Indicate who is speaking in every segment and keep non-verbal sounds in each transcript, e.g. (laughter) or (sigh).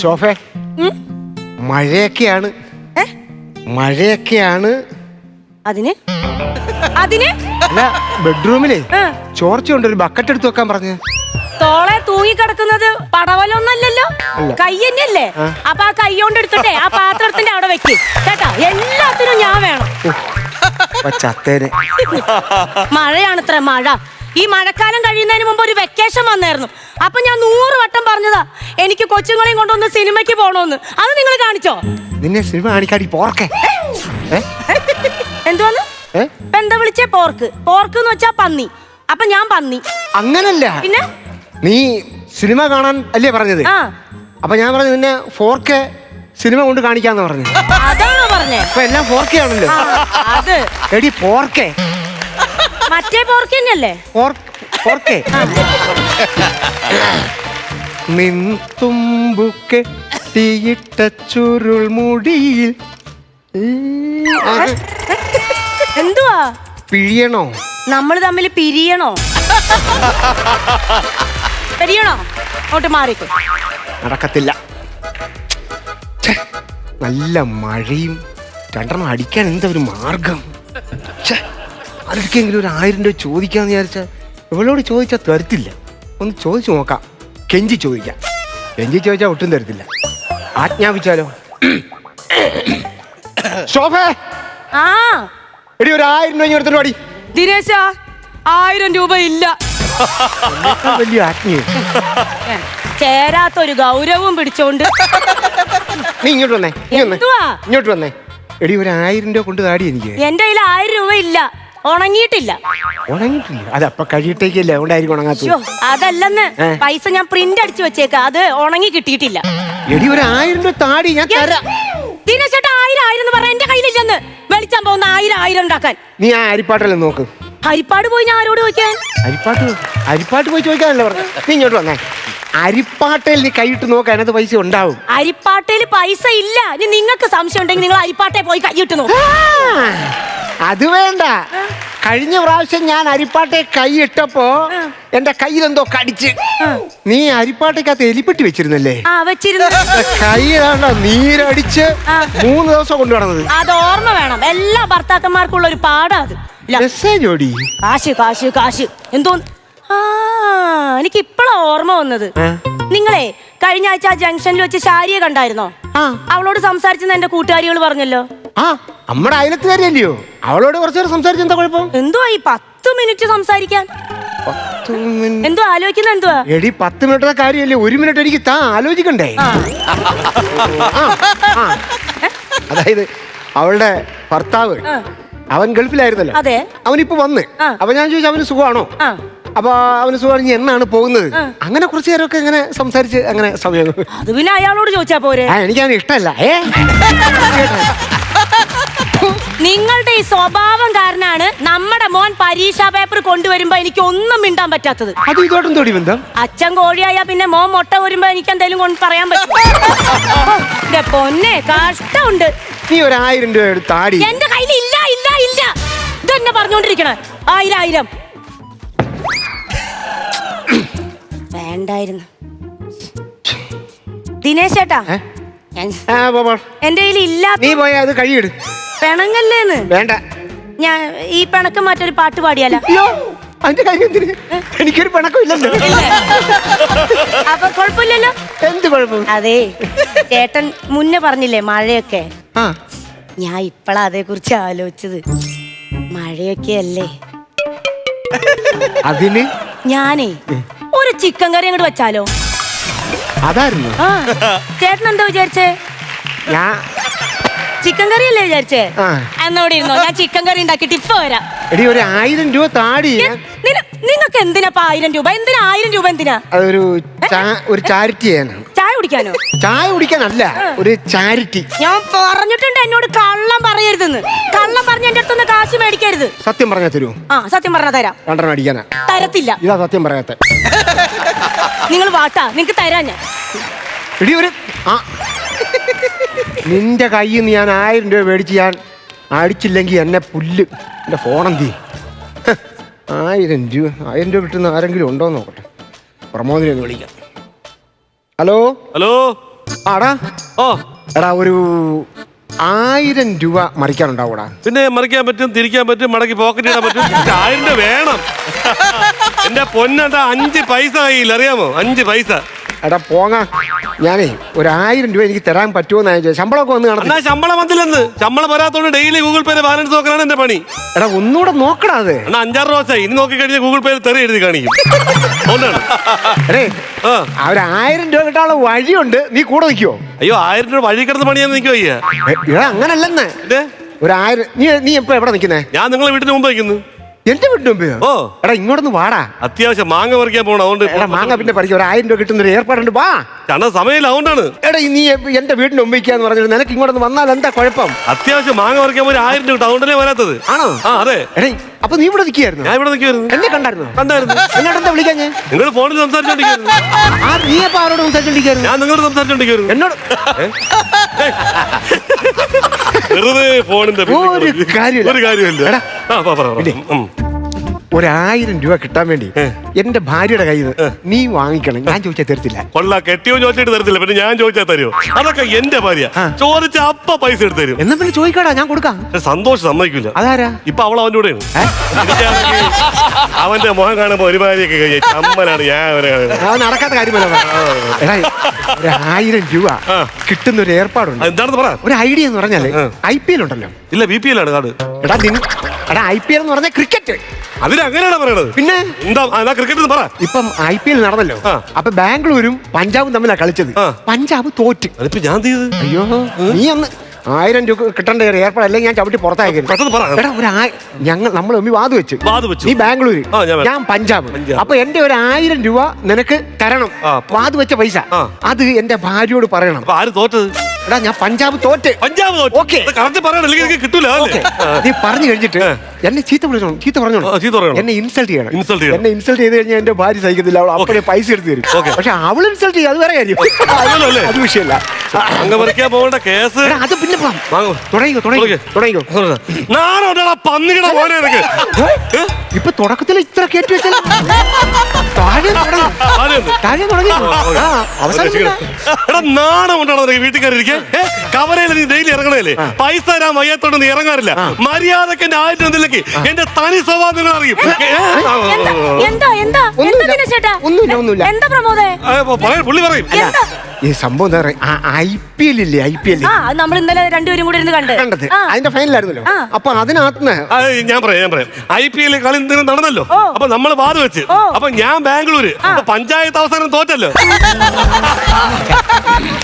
Speaker 1: ശോഭേ മഴയൊക്കെയാണ്.
Speaker 2: ഏ?
Speaker 1: മഴയൊക്കെയാണ്.
Speaker 2: അതിന്? അതിന്?
Speaker 1: അല്ല ബെഡ്റൂമിലെ
Speaker 2: ആ.
Speaker 1: ചോർച്ചയുണ്ട് ഒരു ബക്കറ്റ് എടുത്ത് വെക്കാൻ പറഞ്ഞു.
Speaker 2: തോളെ തൂങ്ങി കിടക്കുന്നത് പടവലൊന്നല്ലല്ലോ?
Speaker 1: അല്ല.
Speaker 2: കൈ തന്നെയല്ലേ?
Speaker 1: ആ.
Speaker 2: അപ്പൊ ആ കൈ കൊണ്ട് എടുത്തിട്ടെ ആ പാത്രത്തിന്റെ അവിടെ വെക്ക്. കേട്ടാ? എല്ലാത്തിനും ഞാൻ വേണം.
Speaker 1: ചത്തേനെ.
Speaker 2: മഴയാണ് ഇത്ര മഴ. ഈ മഴക്കാലം കഴിയുന്നതിന് മുമ്പ് ഒരു വെക്കേഷൻ വന്നായിരുന്നു. അപ്പൊ ഞാൻ നൂറ് വട്ടം എനിക്ക് കൊച്ചുങ്ങളെയും കൊണ്ടൊന്ന് സിനിമയ്ക്ക് പോണോന്ന്. അത് നിങ്ങൾ കാണിച്ചോ?
Speaker 1: നിന്നെ സിനിമ കാണിക്കാടി പോർക്കെ.
Speaker 2: എന്തുവാന്ന്? എന്താ വിളിച്ചേ? പോർക്ക്. പോർക്ക് എന്ന് വെച്ചാ പന്നി. അപ്പൊ ഞാൻ പന്നി.
Speaker 1: അങ്ങനല്ല.
Speaker 2: പിന്നെ?
Speaker 1: നീ സിനിമ കാണാൻ അല്ലേ പറഞ്ഞത്? അപ്പൊ ഞാൻ പറഞ്ഞു നിന്നെ ഫോർ കെ സിനിമ കൊണ്ട് കാണിക്കാന്ന് പറഞ്ഞു
Speaker 2: അതാണോ പറഞ്ഞേ?
Speaker 1: അപ്പൊ എല്ലാം ഫോർ കെ ആണല്ലോ
Speaker 2: അത്.
Speaker 1: എടി ഫോർ കെ
Speaker 2: മറ്റേ പോർക്ക് തന്നെയല്ലേ?
Speaker 1: ഫോർ കെ നിൻതുമ്പുക്കെ തീയിട്ട ചുരുൾ മുടിയിൽ.
Speaker 2: എന്തുവാ?
Speaker 1: പിഴിയണോ?
Speaker 2: നമ്മൾ തമ്മിൽ പിരിയണോ? പിരിയണോ? അങ്ങോട്ട് മാറിക്കോ.
Speaker 1: നടക്കത്തില്ല. നല്ല മഴയും രണ്ടെണ്ണം അടിക്കാൻ എന്താ ഒരു മാർഗം? ഛെ, ആർക്കെങ്കിലും ഒരു ആയിരം രൂപ ചോദിക്കാന്ന് വിചാരിച്ചാൽ ഇവളോട് ചോദിച്ചാൽ തരത്തില്ല. ഒന്ന് ചോദിച്ചു നോക്കാം. കെഞ്ചി ചോദിക്കാം. കെഞ്ചി ചോദിച്ചാൽ ഒട്ടും തരത്തില്ല. ആജ്ഞാപിച്ചാലോ? ശോഭേ!
Speaker 2: ആ.
Speaker 1: എടി ഒരു ആയിരം രൂപ എടുത്തിട്ട് പാടി
Speaker 2: ദിനേശ ആയിരം രൂപ ഇല്ല.
Speaker 1: വലിയ
Speaker 2: ആജ്ഞ. ചേരാത്തൊരു ഗൗരവം പിടിച്ചോണ്ട്.
Speaker 1: നീ ഇങ്ങോട്ട് വന്നേ ഇങ്ങ് വന്നേ.
Speaker 2: എന്തുവാ?
Speaker 1: ഇങ്ങോട്ട് വന്നേ. എടി ഒരു ആയിരം രൂപ കൊണ്ട് താടി എനിക്ക്.
Speaker 2: എന്റെ കയ്യിൽ ആയിരം രൂപ ഇല്ല. ഉണങ്ങിയിട്ടില്ല.
Speaker 1: ഉണങ്ങിയിട്ടില്ല. അത് അപ്പൊ കഴിയിട്ടേക്കല്ലേ അതുകൊണ്ടായിരിക്കും ഉണങ്ങാത്തത്.
Speaker 2: അതല്ലെന്ന്. പൈസ ഞാൻ പ്രിന്റ് അടിച്ചു വെച്ചേക്ക. അത് ഉണങ്ങി കിട്ടിയിട്ടില്ല.
Speaker 1: എടി ഒരു ആയിരം രൂപ താടി ഞാൻ തരാം.
Speaker 2: ദിനേശേട്ടാ ആയിരം ആയിരം എന്ന് എന്റെ കയ്യിലില്ലെന്ന്. പോകുന്ന ആയിരം ആയിരം ഉണ്ടാക്കാൻ.
Speaker 1: നീ ആ അരിപ്പാട്ടല്ലേ നോക്ക്.
Speaker 2: ഹരിപ്പാട് പോയി ഞാൻ ആരോട് ചോദിക്കാൻ?
Speaker 1: പോയി ചോദിക്കാനല്ലേ പറഞ്ഞു നീ ഇങ്ങോട്ട് വന്നേ. അരിപ്പാട്ടയിൽ നീ കൈയിട്ട് നോക്ക് അതിനകത്ത് പൈസ ഉണ്ടാവും.
Speaker 2: അരിപ്പാട്ടയിൽ പൈസ ഇല്ല. ഇനി നിങ്ങൾക്ക് സംശയം ഉണ്ടെങ്കിൽ നിങ്ങൾ അരിപ്പാട്ടെ പോയി കൈയിട്ട് നോക്കും.
Speaker 1: അത് വേണ്ട. കഴിഞ്ഞ പ്രാവശ്യം ഞാൻ അരിപ്പാട്ടെ കൈയിട്ടപ്പോ എന്റെ കയ്യിലെന്തോ കടിച്ച്. നീ അരിപ്പാട്ടയ്ക്കകത്ത് എലിപ്പെട്ടി വെച്ചിരുന്നല്ലേ?
Speaker 2: ആ വെച്ചിരുന്നു.
Speaker 1: കൈ നീരടിച്ച് മൂന്ന് ദിവസം കൊണ്ടു നടന്നത്.
Speaker 2: അത് ഓർമ്മ വേണം. എല്ലാ ഭർത്താക്കന്മാർക്കുള്ള ഒരു പാടാ അത്. ഇല്ല,
Speaker 1: മെസ്സേജ് ഓടി.
Speaker 2: കാശ് കാശ് കാശ്. എന്തോ ആ എനിക്ക് ഇപ്പഴാ ഓർമ്മ വന്നത്. നിങ്ങളെ കഴിഞ്ഞ ആഴ്ച ആ ജംഗ്ഷനിൽ വെച്ച് ശാരിയെ കണ്ടായിരുന്നോ? അവളോട് സംസാരിച്ചെന്ന് എന്റെ കൂട്ടുകാരികൾ പറഞ്ഞല്ലോ.
Speaker 1: നമ്മുടെ അയലത്തുകാരിയല്ലയോ അവളോട് കുറച്ചു നേരം സംസാരിച്ച എന്താ കുഴപ്പം?
Speaker 2: എന്തുവാ ഈ പത്ത് മിനിറ്റ് സംസാരിക്കാൻ?
Speaker 1: പത്ത്
Speaker 2: എന്തോ ആലോചിക്കുന്ന എന്തുവാ?
Speaker 1: എടി പത്ത് മിനിറ്റ് കാര്യമല്ലേ ഒരു മിനിറ്റ് എനിക്ക് താ ആലോചിക്കണ്ടേ?
Speaker 2: ആ.
Speaker 1: ആ, ആ. അതായത് അവളുടെ ഭർത്താവ്
Speaker 2: ആ.
Speaker 1: അവൻ ഗൾഫിലായിരുന്നല്ലോ.
Speaker 2: അതെ.
Speaker 1: അവനിപ്പോ വന്ന്.
Speaker 2: ആ.
Speaker 1: അപ്പൊ ഞാൻ ചോദിച്ചു അവന് സുഖമാണോ?
Speaker 2: ആ.
Speaker 1: അപ്പൊ അവന് സുഖമാണ്? എന്നാണ് പോകുന്നത്? അങ്ങനെ കുറച്ചു നേരമൊക്കെ ഇങ്ങനെ സംസാരിച്ച് അങ്ങനെ സമയം.
Speaker 2: അത് പിന്നെ അയാളോട് ചോദിച്ചാ പോരെ?
Speaker 1: ആ എനിക്കതിന് ഇഷ്ടമല്ല. ഏ? (laughs)
Speaker 2: നിങ്ങളുടെ ഈ സ്വഭാവം കാരണമാണ് നമ്മുടെ മോൻ പരീക്ഷാ പേപ്പർ കൊണ്ടുവരുമ്പോ എനിക്ക് ഒന്നും മിണ്ടാൻ പറ്റാത്തത്.
Speaker 1: അത് ഇതോട്ടും തൊടി ബന്ധം?
Speaker 2: അച്ഛൻ കോഴിയായ പിന്നെ മോൻ മുട്ട വരുമ്പോ എനിക്ക് എന്തെങ്കിലും കൊണ്ട് പറയാൻ പറ്റും. എന്റെ പൊന്നെ കഷ്ടമുണ്ട്.
Speaker 1: നീ ഒരു ആയിരം രൂപ എടുത്ത് ആടി.
Speaker 2: എന്റെ കയ്യിൽ ഇല്ല ഇല്ല ഇല്ല. ഇതെന്നെ പറഞ്ഞോണ്ടിരിക്കണ. ആയിരം ആയിരം വേണ്ടായിരുന്നു. ദിനേശ് ചേട്ടാ ഞാൻ-
Speaker 1: ആ, പോ, പോ.
Speaker 2: എന്റെ കയ്യിൽ ഇല്ല
Speaker 1: നീ പോയ അത് കഴിയിട്.
Speaker 2: പിണങ്ങല്ലേന്ന്?
Speaker 1: വേണ്ട.
Speaker 2: ഞാൻ ഈ പിണക്ക് മറ്റൊരു പാട്ട് പാടിയാലോ?
Speaker 1: അയ്യോ അതിന്റെ കാര്യം എന്തിന്? എനിക്കൊരു പിണക്കം ഇല്ലല്ലോ
Speaker 2: അപ്പൊ കുഴപ്പമില്ലല്ലോ?
Speaker 1: എന്ത് കുഴപ്പം?
Speaker 2: അതെ ചേട്ടൻ മുന്നേ പറഞ്ഞില്ലേ മഴയൊക്കെ?
Speaker 1: ആ.
Speaker 2: ഞാൻ ഇപ്പളാ അതേ കുറിച്ച് ആലോചിച്ചത്. മഴയൊക്കെ അല്ലേ?
Speaker 1: അതിന്?
Speaker 2: ഞാനേ ഒരു ചിക്കൻ കറി അങ്ങോട്ട് വെച്ചാലോ?
Speaker 1: അതായിരുന്നു.
Speaker 2: ആ. ചേട്ടൻ എന്താ വിചാരിച്ചേ?
Speaker 1: ഞാൻ
Speaker 2: ചിക്കൻ കറി അല്ലേ വിചാരിച്ചേ?
Speaker 1: ആ.
Speaker 2: എന്നോട് ഇരുന്നോ? ഞാൻ ചിക്കൻ കറി ഉണ്ടാക്കിട്ട് ഇപ്പൊ വരാം.
Speaker 1: എടി ഒരു ആയിരം രൂപ താടി.
Speaker 2: നിങ്ങൾക്ക് എന്തിനാ ഇപ്പൊ ആയിരം രൂപ? എന്തിനാ ആയിരം രൂപ എന്തിനാ?
Speaker 1: അതൊരു ചാ- ഒരു ചാരിറ്റി ചെയ്യാനാണ്
Speaker 2: ചായ കുടിക്കാനോ?
Speaker 1: ചായ കുടിക്കാനല്ല ഒരു ചാരിറ്റി.
Speaker 2: ഞാൻ പറഞ്ഞിട്ടുണ്ട് എന്നോട് കള്ളം പറയരുതെന്ന്. കള്ളം പറഞ്ഞ എന്റെ അടുത്തൊന്ന് കാശ് മേടിക്കരുത്.
Speaker 1: സത്യം പറഞ്ഞാ തരൂ.
Speaker 2: ആ സത്യം പറഞ്ഞാ തരാം.
Speaker 1: രണ്ടെണ്ണം അടിക്കാനാ.
Speaker 2: തരത്തില്ല.
Speaker 1: ഇതാ സത്യം പറയാത്ത.
Speaker 2: നിങ്ങൾ വാട്ടാ. നിങ്ങക്ക് തരാ ഞാൻ.
Speaker 1: എടി ഒരു ആ നിന്റെ കയ്യിൽ നിന്ന് ഞാൻ ആയിരം രൂപ മേടിച്ച് ഞാൻ അടിച്ചില്ലെങ്കിൽ എന്നെ പുല്ല്. എന്റെ ഫോണെന്തി ആയിരം രൂപ ആയിരം രൂപ കിട്ടുന്ന ആരെങ്കിലും ഉണ്ടോ എന്ന് നോക്കട്ടെ. പ്രമോദിനെ ഒന്ന് വിളിക്കാം. ഹലോ?
Speaker 3: ഹലോ?
Speaker 1: ആടാ.
Speaker 3: ഓ
Speaker 1: എടാ ഒരു ആയിരം രൂപ മറിക്കാനുണ്ടാവൂടാ.
Speaker 3: പിന്നെ മറിക്കാൻ പറ്റും തിരിക്കാൻ പറ്റും മടക്കി പോക്കറ്റ് ഇടാൻ പറ്റും. പക്ഷെ ആയിരം രൂപ വേണം. എന്റെ പൊന്നെന്താ അഞ്ച് പൈസ കയ്യിൽ അറിയാമോ? അഞ്ച് പൈസ.
Speaker 1: എടാ പോങ്ങ. ഞാനേ ഒരു ആയിരം രൂപ എനിക്ക് തരാൻ പറ്റുമോ എന്നാണ് ചോദിച്ചത്. ശമ്പളമൊക്കെ വന്ന്
Speaker 3: എന്നാ
Speaker 1: കാണത്തില്ല
Speaker 3: ശമ്പളം വന്നില്ലെന്ന്. ശമ്പളം വരാത്തോണ്ട് ഡെയിലി ഗൂഗിൾ പേ ബാലൻസ് നോക്കാനാണ് എന്റെ പണി.
Speaker 1: എടാ ഒന്നുകൂടെ നോക്കടാ അത്.
Speaker 3: എന്നാ അഞ്ചാറ് ദിവസമായി ഇനി നോക്കി കഴിഞ്ഞാൽ ഗൂഗിൾ പേയിൽ തെറി എഴുതി കാണിക്കും. അതുകൊണ്ടാണ്. ആ.
Speaker 1: ആ ഒരു ആയിരം രൂപ കിട്ടാനുള്ള വഴിയുണ്ട്. നീ കൂടെ നിൽക്കുവോ?
Speaker 3: അയ്യോ ആയിരം രൂപ വഴി കിടന്ന് പണിയാന്ന് നിൽക്കുക അയ്യാ.
Speaker 1: എടാ അങ്ങനല്ലെന്ന്. ഒരു ആയിരം നീ നീ എപ്പോ എവിടെ നിൽക്കുന്നേ?
Speaker 3: ഞാൻ നിങ്ങളെ വീട്ടിന് മുമ്പ് വയ്ക്കുന്നു
Speaker 1: എന്റെ വീട്ടിന് മുമ്പ്?
Speaker 3: ഓ.
Speaker 1: എടാ ഇങ്ങോട്ടൊന്ന് വാടാ.
Speaker 3: അത്യാവശ്യം മാങ്ങ പറിക്കാൻ പോകണം അതുകൊണ്ട്
Speaker 1: എടാ മാങ്ങ പിന്നെ പറിക്കും. ഒരു ആയിരം രൂപ കിട്ടുന്ന ഒരു ഏർപ്പാടുണ്ട്. വാ.
Speaker 3: ചണ സമയമില്ല അതുകൊണ്ടാണ്.
Speaker 1: എടാ ഈ നീ എന്റെ വീട്ടിന് മുമ്പിക്കാന്ന് പറഞ്ഞിട്ട് നിനക്ക് ഇങ്ങോട്ടൊന്ന് വന്നാൽ എന്താ കുഴപ്പം?
Speaker 3: അത്യാവശ്യം മാങ്ങ പറിക്കാൻ പോയി ആയിരം രൂപ കിട്ടും. അതുകൊണ്ടല്ലേ വരാത്തത്.
Speaker 1: ആണോ?
Speaker 3: ആ അതെ.
Speaker 1: എടേ അപ്പൊ നീ ഇവിടെ നിൽക്കുകയായിരുന്നു?
Speaker 3: ഞാൻ ഇവിടെ നിൽക്കുമായിരുന്നു
Speaker 1: എന്നെ കണ്ടായിരുന്നു?
Speaker 3: കണ്ടായിരുന്നു.
Speaker 1: എന്നോട് എന്താ വിളിക്കാൻ ഞാൻ?
Speaker 3: നിങ്ങൾ ഫോണിൽ സംസാരിച്ചോണ്ടിരിക്കുന്നു
Speaker 1: ആ നീ അപ്പൊ ആരോട് സംസാരിച്ചോണ്ടിരിക്കുന്നു
Speaker 3: ഞാൻ നിങ്ങളോട് സംസാരിച്ചോണ്ടിരിക്കുന്നു
Speaker 1: എന്നോട്?
Speaker 3: വെറുതെ ഫോണിന്റെ പിന്നിൽ
Speaker 1: ഒരു
Speaker 3: കളി.
Speaker 1: കാര്യമില്ല.
Speaker 3: ഒരു കാര്യമില്ല.
Speaker 1: എടാ. ഇല്ലേ? ഒരായിരം രൂപ കിട്ടാൻ വേണ്ടി. എന്റെ ഭാര്യയുടെ കയ്യിൽ നിന്ന് നീ വാങ്ങിക്കണം. ഞാൻ ചോദിച്ചാൽ തരത്തില്ല.
Speaker 3: കൊള്ള. കെട്ടിയോ ചോദിച്ചിട്ട് തരത്തില്ല. പിന്നെ ഞാൻ ചോദിച്ചാൽ തരുമോ അതൊക്കെ എന്റെ ഭാര്യ.
Speaker 1: ആ.
Speaker 3: ചോദിച്ച അപ്പ പൈസ എടുത്ത് തരും.
Speaker 1: എന്നാ പിന്നെ ചോദിക്കടാ ഞാൻ കൊടുക്കാം.
Speaker 3: പക്ഷെ സന്തോഷം സമ്മതിക്കില്ല
Speaker 1: അതാരാ?
Speaker 3: ഇപ്പൊ അവൾ അവന്റെ കൂടെയാണ്. എനിക്കാണെങ്കിൽ അവന്റെ മുഖം കാണുമ്പോ ഒരു ഭാര്യയൊക്കെ കഴിഞ്ഞ ചമ്മലാണ്. ഞാൻ അവനെ കാണുന്നത്.
Speaker 1: ആ നടക്കാത്ത കാര്യമല്ല എടാ ഒരു ആയിരം രൂപ
Speaker 3: ആ.
Speaker 1: കിട്ടുന്ന ഒരു ഏർപ്പാടുണ്ട്
Speaker 3: എന്താണെന്ന് പറ.
Speaker 1: ഒരു ഐഡിയ എന്ന്
Speaker 3: പറഞ്ഞാൽ.
Speaker 1: ഐ പി എൽ ഉണ്ടല്ലോ.
Speaker 3: ഇല്ല ബി പി എല്ലാണ് കാട്
Speaker 1: എടാ നിൻ എടാ ഐ പി എൽ എന്ന് പറഞ്ഞാൽ ക്രിക്കറ്റ്
Speaker 3: അതിനങ്ങനെയാണ് പറയണത്?
Speaker 1: പിന്നെ?
Speaker 3: എന്താ ആ, ക്രിക്കറ്റ് പറ.
Speaker 1: ഇപ്പം ഐ പി എൽ നടന്നല്ലോ.
Speaker 3: ആ.
Speaker 1: അപ്പൊ ബാംഗ്ലൂരും പഞ്ചാബും തമ്മിലാ കളിച്ചത്.
Speaker 3: ആ.
Speaker 1: പഞ്ചാബ് തോറ്റ്.
Speaker 3: അതിപ്പോ ഞാൻ ചെയ്ത്?
Speaker 1: അയ്യോ നീ അന്ന് ആയിരം രൂപ കിട്ടേണ്ട ഒരു ഏർപ്പാട്? അല്ലെങ്കിൽ ഞാൻ ചവിട്ടി പുറത്താക്കി
Speaker 3: പെട്ടെന്ന് പറ.
Speaker 1: എടാ ഒരു ആയി- ഞങ്ങൾ നമ്മൾ തമ്മിൽ വാത് വെച്ച്.
Speaker 3: വാത് വെച്ചു.
Speaker 1: നീ ബാംഗ്ലൂര്
Speaker 3: ആ, ഞാൻ ബാ-
Speaker 1: ഞാൻ പഞ്ചാബ്.
Speaker 3: പഞ്ചാബ്.
Speaker 1: അപ്പൊ എന്റെ ഒരു ആയിരം രൂപ നിനക്ക് തരണം.
Speaker 3: ആ.
Speaker 1: വാത് വെച്ച പൈസ.
Speaker 3: ആ.
Speaker 1: അത് എന്റെ ഭാര്യയോട് പറയണം.
Speaker 3: അപ്പൊ ആര് തോറ്റത്?
Speaker 1: എടാ ഞാൻ പഞ്ചാബ് തോറ്റ്.
Speaker 3: പഞ്ചാബ്
Speaker 1: ഓക്കേ.
Speaker 3: കറക്റ്റ് പറയണം. അല്ലെങ്കിൽ എനിക്ക് കിട്ടൂല
Speaker 1: ഓക്കേ. നീ പറഞ്ഞു കഴിഞ്ഞിട്ട് എന്നെ ചീത്ത വിളിച്ചോണം ചീത്ത പറഞ്ഞോണം
Speaker 3: ആ, ചീത്ത പറയണം.
Speaker 1: എന്നെ ഇൻസൾട്ട് ചെയ്യണം.
Speaker 3: Insult ചെയ്യണം.
Speaker 1: എന്നെ ഇൻസൾട്ട് ചെയ്ത് കഴിഞ്ഞാൽ എന്റെ ഭാര്യ സഹിക്കത്തില്ല. അവൾ അപ്പോഴേ പൈസ എടുത്ത് തരും.
Speaker 3: ഓക്കേ.
Speaker 1: പക്ഷെ അവൾ ഇൻസൾട്ട് ചെയ്യും. അത് വേറെ കാര്യം.
Speaker 3: അതല്ലോ?
Speaker 1: അത് വിഷയമല്ല.
Speaker 3: അങ്ങ് പറിക്കാൻ പോകേണ്ട കേസ്
Speaker 1: എടാ, അത് പിന്നെ പോകാം.
Speaker 3: വാങ്ങ്.
Speaker 1: തുടങ്ങിക്കോ തുടങ്ങിക്കോ തുടങ്ങിക്കോ.
Speaker 3: നാണോടാ പന്നിയുടെ പോലെ എനിക്ക്
Speaker 1: ഏ? ഇപ്പൊ തുടക്കത്തിൽ ഇത്ര കേട്ടി വെച്ചാൽ താഴെ തുടങ്ങി. താഴെ തുടങ്ങി. ആ, അവസാനം
Speaker 3: എടാ നാണം കൊണ്ടാണോ നിനക്ക് വീട്ടിൽ കയറിയിരിക്കാൻ കവരയിൽ നീ ഡെയിലി ഇറങ്ങണല്ലേ പൈസ തരാൻ വയ്യാത്തോണ്ട് നീ ഇറങ്ങാറില്ല. മര്യാദയ്ക്ക് എന്റെ ആയിട്ട് എന്തിലേക്ക്? എന്റെ തനി സ്വഭാവം നിങ്ങൾ അറിയും. പുള്ളി പറയും.
Speaker 2: എന്താ?
Speaker 1: ഈ സംഭവം എന്താ പറയാ? ഐ പി എൽ ഇല്ലേ ഐ പി എൽ
Speaker 2: ആ അത് നമ്മൾ ഇന്നലെ രണ്ടുപേരും കൂടി ഇരുന്ന് കണ്ട്.
Speaker 1: കണ്ടത്.
Speaker 2: ആ.
Speaker 1: അതിന്റെ ഫൈനലായിരുന്നല്ലോ.
Speaker 2: ആ.
Speaker 1: അപ്പൊ അതിനകത്ത്
Speaker 3: ഞാൻ പറയാം ഞാൻ പറയാം. ഐ പി എൽ കളി എന്തിനും നടന്നല്ലോ.
Speaker 2: ഓ.
Speaker 3: അപ്പൊ നമ്മൾ വാത് വെച്ച്.
Speaker 2: ഓ.
Speaker 3: അപ്പൊ ഞാൻ ബാംഗ്ലൂര്. അപ്പൊ പഞ്ചായത്ത് അവസാനം തോറ്റല്ലോ.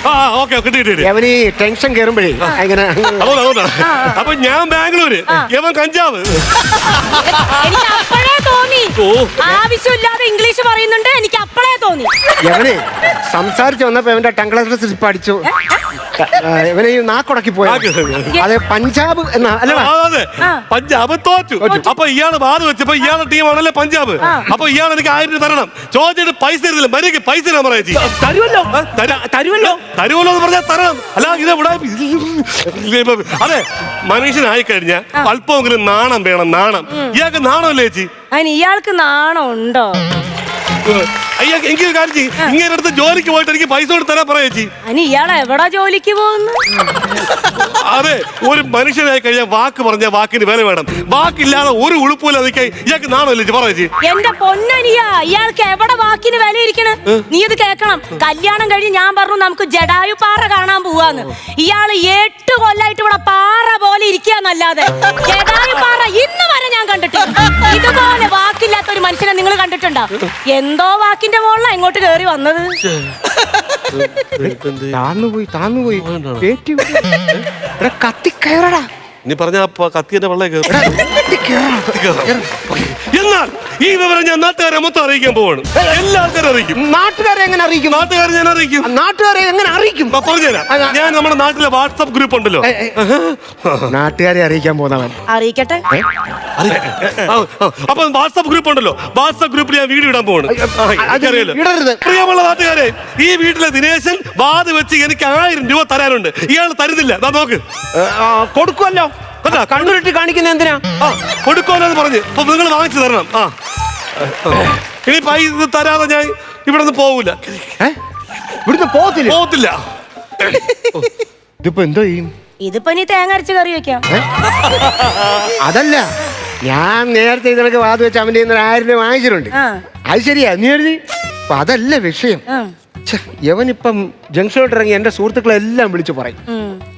Speaker 3: ആ ഓക്കെ കിട്ടി കിട്ടി കിട്ടി.
Speaker 1: അവന് ടെൻഷൻ കയറുമ്പോഴേ അങ്ങനെ
Speaker 3: അതുകൊണ്ട് അതുകൊണ്ടാണ് അപ്പൊ ഞാൻ ബാംഗ്ലൂര്. യവൻ കഞ്ചാവ്.
Speaker 2: എനിക്ക് അപ്പോഴേ തോന്നി.
Speaker 3: ഓ.
Speaker 2: ആവശ്യമില്ലാതെ ഇംഗ്ലീഷ് പറയുന്നുണ്ട് എനിക്ക് അപ്പോഴേ തോന്നി.
Speaker 1: യവനെ സംസാരിച്ചു വന്നപ്പോ അവന്റെ ടംഗ്ലസ് സ്ലിപ്പ് അടിച്ചു ഇവനെ ഈ നാക്കുടക്കി പോയ
Speaker 3: നാക്ക്.
Speaker 1: അതെ പഞ്ചാബ് എന്നാ അല്ലടാ
Speaker 3: അതെ. പഞ്ചാബ് തോറ്റു. അപ്പൊ ഇയാൾ ബാധ വെച്ചപ്പോ ഇയാളുടെ ടീമാണല്ലേ പഞ്ചാബ്? അപ്പൊ ഇയാൾ എനിക്ക് ആയിരം രൂപ തരണം. ചോദിച്ചിട്ട് പൈസ തരുന്നില്ല. മര്യാദയ്ക്ക് പൈസ തരാൻ പറയാ
Speaker 1: തരുമല്ലോ തരുമല്ലോ
Speaker 3: തരുമല്ലോ എന്ന് പറഞ്ഞാൽ തരണം അല്ല ഇത് ഇവിടെ അതെ മനുഷ്യനായി കഴിഞ്ഞാൽ അല്പമെങ്കിലും നാണം വേണം നാണം. ഇയാൾക്ക് നാണമല്ലേ ചേച്ചി?
Speaker 2: അതിന് ഇയാൾക്ക് നാണം ഉണ്ടോ
Speaker 3: അയ്യാ എനിക്ക് കാര്യം ചെയ്യ്. ഇങ്ങനെ അടുത്ത് ജോലിക്ക് പോയിട്ട് എനിക്ക് പൈസ കൊടുത്തരാ പറയച്ചി പറയാ ചേച്ചി.
Speaker 2: അതിന് ഇയാൾ എവിടാ ജോലിക്ക് പോകുന്നു
Speaker 3: അതെ ഒരു മനുഷ്യനായി കഴിഞ്ഞാൽ വാക്ക് പറഞ്ഞ വാക്കിന് വില വേണം. വാക്കില്ലാതെ ഒരു ഉളുപ്പില്ല നിൽക്കാൻ ഇയാൾക്ക് നാണമല്ലേ ചേച്ചി? പറ ചേച്ചി.
Speaker 2: എന്റെ പൊന്നനിയ ഇയാൾക്ക് എവിടെ വാക്കിന് വില ഇരിക്കണ്? നീ ഇത് കേക്കണം കല്യാണം കഴിഞ്ഞ് ഞാൻ പറഞ്ഞു നമുക്ക് ജഡായു പാറ കാണാൻ പോവാന്ന്. ഇയാൾ എട്ട് കൊല്ലായിട്ട് ഇവിടെ പാറ പോലെ ഇരിക്കാന്നല്ലാതെ ജഡായു പാറ ഇന്ന് വരെ ഞാൻ കണ്ടിട്ടില്ല. ഇതുപോലെ വാക്കില്ലാത്ത ഒരു മനുഷ്യനെ നിങ്ങൾ കണ്ടിട്ടുണ്ടോ? എന്തോ വാക്കിന്റെ മുകളിലാ ഇങ്ങോട്ട് കേറി വന്നത്.
Speaker 1: താന്നുപോയി താന്നുപോയി. കേറ്റി വിട്. എടാ കത്തിക്കയറടാ
Speaker 3: നീ പറഞ്ഞ കത്തിന്റെ വെള്ളം കയറും
Speaker 1: എടാ കത്തിക്കയറാ
Speaker 3: എന്നാൽ ഈ വിവരം ഞാൻ നാട്ടുകാരെ മൊത്തം അറിയിക്കാൻ പോവാണ്. എല്ലാ ആൾക്കാരും അറിയിക്കും.
Speaker 1: നാട്ടുകാരെ എങ്ങനെ അറിയിക്കും?
Speaker 3: നാട്ടുകാരെ ഞാൻ അറിയിക്കും.
Speaker 1: നാട്ടുകാരെ എങ്ങനെ അറിയിക്കും?
Speaker 3: പറഞ്ഞുതരാം. ഞാൻ നമ്മുടെ നാട്ടിലെ വാട്സപ്പ് ഗ്രൂപ്പ് ഉണ്ടല്ലോ.
Speaker 1: നാട്ടുകാരെ അറിയിക്കാൻ പോകുന്നവൻ.
Speaker 2: അറിയിക്കട്ടെ?
Speaker 3: അപ്പൊ വാട്സപ്പ് ഗ്രൂപ്പ് ഉണ്ടല്ലോ. വാട്സപ്പ് ഗ്രൂപ്പിൽ ഞാൻ വീഡിയോ ഇടാൻ പോവാണ്. പ്രിയമുള്ള നാട്ടുകാരെ ഈ വീട്ടിലെ ദിനേശൻ വാത് വെച്ച് എനിക്ക് ആയിരം രൂപ തരാനുണ്ട്. ഇയാൾ തരുന്നില്ല. ദാ നോക്ക്.
Speaker 1: കൊടുക്കുമല്ലോ
Speaker 3: കണ്ടാ?
Speaker 1: കണ്ണുരുട്ടി കാണിക്കുന്ന എന്തിനാ?
Speaker 3: കൊടുക്കുമല്ലോ കൊടുക്കുമല്ലോ പറഞ്ഞ്. അപ്പൊ നിങ്ങൾ വാങ്ങിച്ചു തരണം. ആ. ഇനി പൈസ തരാതെ ഞാൻ ഇവിടെ നിന്ന് പോകൂല?
Speaker 1: ഇവിടുന്ന് പോകത്തില്ല?
Speaker 3: പോകത്തില്ല
Speaker 1: ഇതിപ്പോ എന്തോ ചെയ്യും?
Speaker 2: ഇതിപ്പോ നീ തേങ്ങ അരച്ച് കറി വെക്കാം.
Speaker 1: അതല്ല. ഞാൻ നേരത്തെ ഇതിനൊക്കെ വാത് വെച്ച് അവന്റെ ആരും നിന്ന് ആയിരം രൂപ വാങ്ങിച്ചിട്ടുണ്ട്.
Speaker 2: ആ.
Speaker 1: അത് ശരിയാ. നീ എഴുതി. അപ്പൊ അതല്ല വിഷയം. ഛെ, യവനിപ്പം ജംഗ്ഷനിലോട്ട് ഇറങ്ങി എന്റെ സുഹൃത്തുക്കളെല്ലാം വിളിച്ചു പറയും.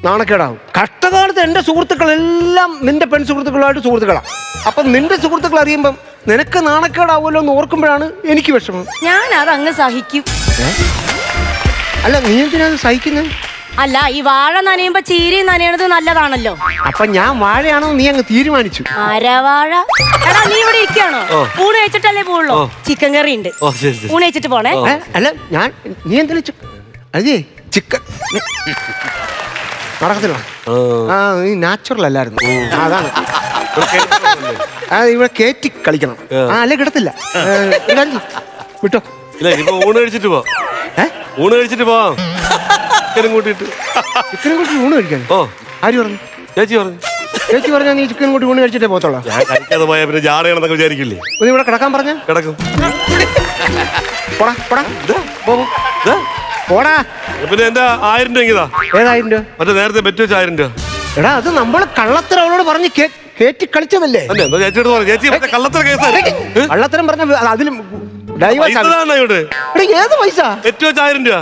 Speaker 2: നാണക്കേടാവും.
Speaker 1: നാണക്കേടാവും കഷ്ടകാലത്ത് എന്റെ സുഹൃത്തുക്കളെല്ലാം നിന്റെ പെൺ സുഹൃത്തുക്കളായിട്ട് സുഹൃത്തുക്കളാണ് അപ്പം നിന്റെ സുഹൃത്തുക്കൾ അറിയുമ്പം നിനക്ക് നാണക്കേടാവുമല്ലോ എന്ന് ഓർക്കുമ്പോഴാണ് എനിക്ക് വിഷമം.
Speaker 2: ഞാൻ അത് അങ്ങ് സഹിക്കും.
Speaker 1: അല്ല നീ എന്തിനാ അത് സഹിക്കുന്നത്
Speaker 2: അല്ല ഈ വാഴ നനയുമ്പോ ചീരി നനയണത് നല്ലതാണല്ലോ.
Speaker 1: അപ്പൊ ഞാൻ വാഴയാണോ നീ അങ്ങ് തീരുമാനിച്ചു?
Speaker 2: എടാ നീ ഇവിടെ ഇരിക്കാണോ ഊണ് കഴിച്ചിട്ടല്ലേ പോവുള്ളൂ? ചിക്കൻ കറി ഉണ്ട്.
Speaker 3: ഓ ശരി ശരി.
Speaker 2: ഊണ് കഴിച്ചിട്ട് പോണേ.
Speaker 1: അല്ല ഞാൻ നീ എന്തിനാ ചി- അതെ ചിക്കൻ. നടക്കത്തില്ല.
Speaker 3: ആ.
Speaker 1: നീ നാച്ചുറൽ അല്ലായിരുന്നു. ആ, അതാണ്. ആ ഇവിടെ കയറ്റി കളിക്കണം. ആ. അല്ല കിടത്തില്ല. ഏ, ഒരു കാര്യം ചെയ്യ്. വിട്ടോ.
Speaker 3: ഇല്ല ഇനിയിപ്പോ ഊണ് കഴിച്ചിട്ട് പോ.
Speaker 1: ഏ?
Speaker 3: ഊണ് കഴിച്ചിട്ട് പോവാം ചിക്കനും കൂട്ടിയിട്ട്.
Speaker 1: ചിക്കനും കൂട്ടി ഊണ് കഴിക്കാൻ?
Speaker 3: ഓ.
Speaker 1: ആര് പറഞ്ഞു?
Speaker 3: ചേച്ചി പറഞ്ഞു.
Speaker 1: ചേച്ചി പറഞ്ഞാൽ നീ ചിക്കൻ കൂട്ടി ഊണ് കഴിച്ചിട്ടേ പോത്തോളാം
Speaker 3: ഞാൻ കഴിക്കാതെ പോയാ പിന്നെ ജാടയാണെന്നൊക്കെ വിചാരിക്കില്ലേ?
Speaker 1: നീ ഇവിടെ കിടക്കാൻ പറഞ്ഞ?
Speaker 3: കിടക്കും.
Speaker 1: പോടാ പോടാ. പോ, പോ.
Speaker 3: ദാ,
Speaker 1: പോടാ.
Speaker 3: പിന്നെ എന്റെ ആയിരം രൂപ ഇതാ
Speaker 1: ഏതായിരം രൂപ?
Speaker 3: മറ്റേ നേരത്തെ ബെറ്റ് വെച്ച ആയിരം രൂപ.
Speaker 1: എടാ അത് നമ്മൾ കള്ളത്തരം അവളോട് പറഞ്ഞ് കേറ്റി കളിച്ചതല്ലേ?
Speaker 3: അല്ല എന്താ ചേച്ചിയോട് പറഞ്ഞു? ചേച്ചി മറ്റേ കള്ളത്തര കേസാണ്
Speaker 1: കള്ളത്തരം പറഞ്ഞ അതിലും ഡൈവേഴ്സ് ഏത് പൈസ?
Speaker 3: ബെറ്റ് വെച്ച ആയിരം രൂപ.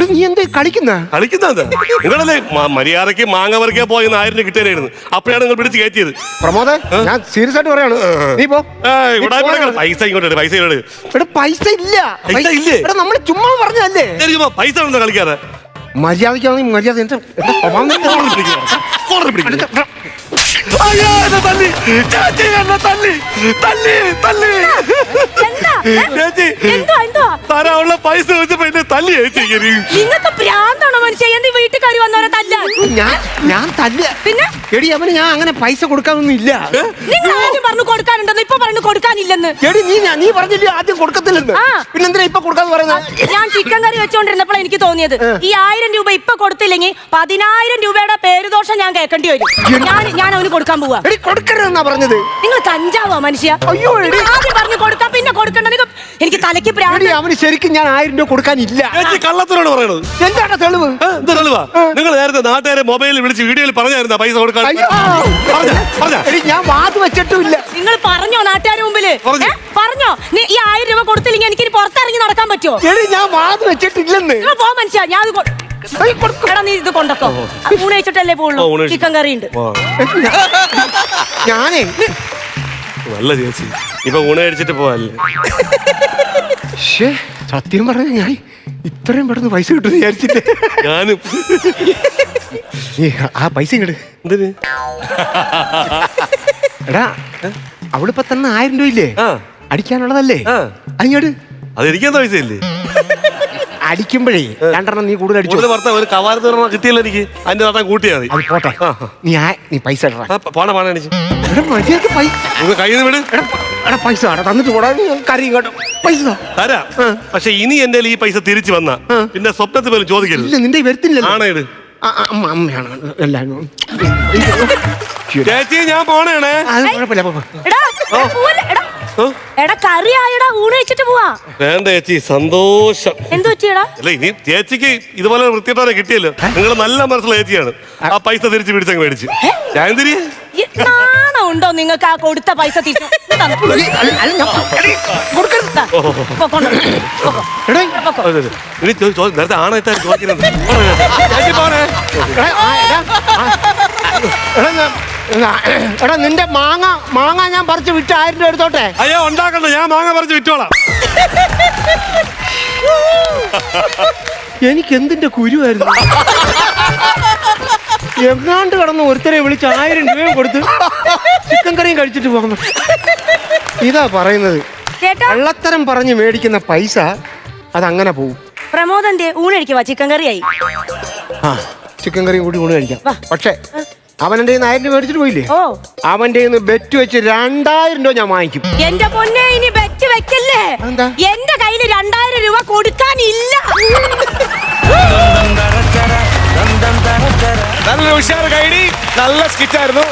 Speaker 1: എടാ, നീ എന്ത് കളിക്കുന്ന?
Speaker 3: കളിക്കുന്നത് നിങ്ങളല്ലേ മ- മര്യാദയ്ക്ക് മാങ്ങ പറിക്കാൻ പോയെന്ന് ആയിരം രൂപ കിട്ടിയായിരുന്നു അപ്പോഴാണ് നിങ്ങൾ പിടിച്ച് കയറ്റിയത്.
Speaker 1: പ്രമോദ് ഞാൻ സീരിയസ് ആയിട്ട് പറയാണ്. നീ പോ.
Speaker 3: ഏയ്, ഇവിടെ ഇവിടെ പൈസ ഇങ്ങോട്ട് പൈസ ഇങ്ങോട്ട് ഇട്.
Speaker 1: പൈസ ഇല്ല.
Speaker 3: പൈസ ഇല്ലേ?
Speaker 1: നമ്മൾ ചുമ്മാ പറഞ്ഞല്ലേ
Speaker 3: ചുമ്മാ പൈസ ഉണ്ടോ കളിക്കാതെ?
Speaker 1: മര്യാദയ്ക്കാണെങ്കിൽ മര്യാദ എന്റെ സ്വഭാവം തന്നെ
Speaker 3: കോളർ തല്ലി. ചേച്ചി എന്നെ തല്ലി. തല്ലി, തല്ലി.
Speaker 2: എന്താ?
Speaker 3: ചേച്ചി
Speaker 2: എന്തോ? എന്തോ?
Speaker 3: തരാനുള്ള പൈസ വെച്ചപ്പോ എന്നെ തല്ലി ചേച്ചി.
Speaker 2: നിങ്ങൾക്ക് ഭ്രാന്താണോ മനുഷ്യ? എന്ത് വീട്ടുകാരി വന്നവരെ തല്ലാൻ?
Speaker 1: ഞാൻ ഞാൻ തല്ല.
Speaker 2: പിന്നെ?
Speaker 1: എടി അവന് ഞാൻ അങ്ങനെ പൈസ കൊടുക്കാനൊന്നും ഇല്ല.
Speaker 2: നിങ്ങൾ ആദ്യം പറഞ്ഞു കൊടുക്കാനുണ്ടെന്ന്? ഇപ്പൊ പറഞ്ഞു കൊടുക്കാനില്ലെന്ന്.
Speaker 1: എടി നീ ഞാൻ- നീ പറഞ്ഞില്ലേ ആദ്യം കൊടുക്കത്തില്ലെന്ന്?
Speaker 2: ആ.
Speaker 1: പിന്നെന്തിനാ ഇപ്പൊ കൊടുക്കാന്ന് പറയുന്നത്?
Speaker 2: ഞാൻ ചിക്കൻ കറി വെച്ചോണ്ടിരുന്നപ്പോൾ എനിക്ക് തോന്നിയത്. ഈ ആയിരം രൂപ ഇപ്പൊ കൊടുത്തില്ലെങ്കിൽ പതിനായിരം രൂപയുടെ പേരുദോഷം ഞാൻ കേൾക്കേണ്ടി വരും. ഞാൻ ഞാൻ അവന് കൊടുക്കാൻ പോവാ.
Speaker 1: എടി കൊടുക്കരുതെന്നാ പറഞ്ഞത്.
Speaker 2: നിങ്ങൾ കഞ്ചാവോ മനുഷ്യ.
Speaker 1: അയ്യോ, എടി.
Speaker 2: ആദ്യം പറഞ്ഞു കൊടുക്കാം പിന്നെ കൊടുക്കണ്ട. നിങ്ങൾ എനിക്ക് തലയ്ക്ക്
Speaker 1: എടി
Speaker 2: പ്രാന്ത്
Speaker 1: അവന് ശരിക്കും ഞാൻ ആയിരം രൂപ കൊടുക്കാനില്ല.
Speaker 3: ചേച്ചി കള്ളത്തിനോട് പറയണത്.
Speaker 1: എന്താണ് തെളിവ്?
Speaker 3: ഏ, എന്താ തെളിവാ? നിങ്ങൾ നേരത്തെ നാട്ടുകാരെ മൊബൈലിൽ വിളിച്ച് വീഡിയോയിൽ പറഞ്ഞായിരുന്ന പൈസ കൊടുക്കാൻ?
Speaker 1: അയ്യോ.
Speaker 3: പറഞ്ഞ പറഞ്ഞ.
Speaker 1: എടി ഞാൻ വാത് വെച്ചിട്ടുമില്ല.
Speaker 2: നിങ്ങൾ പറഞ്ഞോ നാട്ടുകാരുടെ മുമ്പിൽ.
Speaker 3: പറഞ്ഞു.
Speaker 2: ഏ? പറഞ്ഞോ. നീ ഈ ആയിരം രൂപ കൊടുത്തില്ലെങ്കിൽ എനിക്ക് ഇനി പുറത്തിറങ്ങി നടക്കാൻ പറ്റുമോ?
Speaker 1: എടി ഞാൻ വാത് വെച്ചിട്ടില്ലെന്ന്.
Speaker 2: നിങ്ങൾ പോ മനുഷ്യ. ഞാൻ കൊ- എടാ നീ ഇത് കൊണ്ടക്കോ. ഊണ് കഴിച്ചിട്ടല്ലേ
Speaker 3: ഓ,
Speaker 2: പോവുള്ളൂ
Speaker 3: ഊണ്.
Speaker 2: ചിക്കൻ കറി ഉണ്ട്
Speaker 1: ഞാനേ
Speaker 3: നല്ല ചേച്ചി. ഇപ്പൊ ഊണ് കഴിച്ചിട്ട് പോവല്ലേ?
Speaker 1: ശ്ശേ, സത്യം പറഞ്ഞ ഞാൻ ഇത്രയും പെട്ടെന്ന് പൈസ കിട്ടുമെന്ന് വിചാരിച്ചില്ലേ?
Speaker 3: ഞാനും.
Speaker 1: നീ ആ പൈസ ഇങ്ങട്.
Speaker 3: എന്തിന്?
Speaker 1: എടാ അവളിപ്പോ തന്നെ ആയിരം രൂപ ഇല്ലേ?
Speaker 3: ആ.
Speaker 1: അടിക്കാനുള്ളതല്ലേ?
Speaker 3: ആ.
Speaker 1: അങ്ങോട്ട്
Speaker 3: അത് എനിക്കെന്താ പൈസ ഇല്ലേ
Speaker 1: അടിക്കുമ്പോഴേ രണ്ടെണ്ണം നീ കൂടുതൽ അടിച്ചു.
Speaker 3: കൂടുതൽ ഭർത്താവ് ഒരു പറഞ്ഞാൽ കിട്ടിയല്ലോ എനിക്ക്. അതിന്റെ നാട്ടാൻ കൂട്ടിയാ മതി.
Speaker 1: അത് പോട്ടെ.
Speaker 3: ആ.
Speaker 1: നീ ആ നീ പൈസ ഇടറാ
Speaker 3: ആ, പ- പോണ പോണ എനിക്ക്.
Speaker 1: എടാ മര്യാദയ്ക്ക് പൈസ
Speaker 3: നിങ്ങൾ കയ്യിൽ നിന്ന് വിട്.
Speaker 1: എടാ എടാ പൈസ തന്നിട്ട് പോടാ. കറിയും കേട്ടോ. പൈസ താ.
Speaker 3: തരാം. പക്ഷെ ഇനി എന്റെ ഈ പൈസ തിരിച്ചു വന്ന പിന്നെ സ്വപ്നത്തിൽ പോലും ചോദിക്കരുത്.
Speaker 1: ഇല്ല നിന്റെ വരുത്തില്ലല്ലോ.
Speaker 3: ആണേട്
Speaker 1: ആ, ആ, അമ്മ അമ്മയാണ്? എല്ലാരും.
Speaker 3: ചേച്ചി ഞാൻ പോണേണേ.
Speaker 1: അത് കുഴപ്പമില്ല പോ, പോ.
Speaker 2: എടാ എടാ, പോവല്ലേ? എടാ
Speaker 3: ഓ,
Speaker 2: എടാ കറി ആയടാ ഊണ് കഴിച്ചിട്ട് പോവാ.
Speaker 3: വേണ്ട ചേച്ചി സന്തോഷം.
Speaker 2: എന്തു പറ്റിയടാ
Speaker 3: അല്ല ഇനി ചേച്ചിക്ക് ഇതുപോലെ വൃത്തിയിട്ടാണ് കിട്ടിയല്ലോ. നിങ്ങൾ നല്ല മനസ്സിലുള്ള ചേച്ചിയാണ്. ആ പൈസ തിരിച്ചു പിടിച്ചങ്ങ് മേടിച്ച്. ഞാൻ തിരി
Speaker 2: ഈ നാണം ഉണ്ടോ നിങ്ങൾക്ക് ആ കൊടുത്ത പൈസ തിരിച്ചു.
Speaker 3: ഇനി ചോ- ചോ- നേരത്തെ ആണായിട്ടാണ് ചോദിക്കുന്നത്. പോണേ. ചേച്ചി പോണേ.
Speaker 1: എടാ, ആ, (laughs) എടാ, നിന്റെ മാങ്ങ മാങ്ങ ഞാൻ പറിച്ച് വിട്ട് ആയിരം രൂപ എടുത്തോട്ടെ?
Speaker 3: അയ്യോ ഉണ്ടാക്കണ്ട ഞാൻ മാങ്ങ പറിച്ച് വിറ്റോളാം.
Speaker 1: എനിക്ക് എന്തിന്റെ കുരുവായിരുന്നു? എങ്ങാണ്ട് കടന്ന് ഒരുത്തരെ വിളിച്ച് ആയിരം രൂപയും കൊടുത്ത് ചിക്കൻ കറിയും കഴിച്ചിട്ട് പോകുന്നു ഇതാ പറയുന്നത്. കള്ളത്തരം പറഞ്ഞ് മേടിക്കുന്ന പൈസ അതങ്ങനെ പോവും.
Speaker 2: പ്രമോദന്റെ ഊണടിക്കുവാ ഊണ് കഴിക്കുവാ? ചിക്കൻ കറിയായി.
Speaker 1: ആ ചിക്കൻ കറിയും കൂടി ഊണ് കഴിക്കാം.
Speaker 2: വാ.
Speaker 1: പക്ഷേ അവന്റെ എന്റെ ആയിരം രൂപ മേടിച്ചിട്ട് പോയില്ലേ?
Speaker 2: ഓ.
Speaker 1: അവന്റെ ബെറ്റ് വെച്ച് രണ്ടായിരം രൂപ ഞാൻ വാങ്ങിക്കും.
Speaker 2: എന്റെ പൊന്നെ ഇനി ബെറ്റ് വെക്കല്ലേ?
Speaker 1: അതെന്താ?
Speaker 2: എന്റെ കയ്യിൽ രണ്ടായിരം രൂപ കൊടുക്കാനില്ല.
Speaker 4: നല്ല ഉഷാർ കൈഡി നല്ല സ്കിറ്റായിരുന്നു.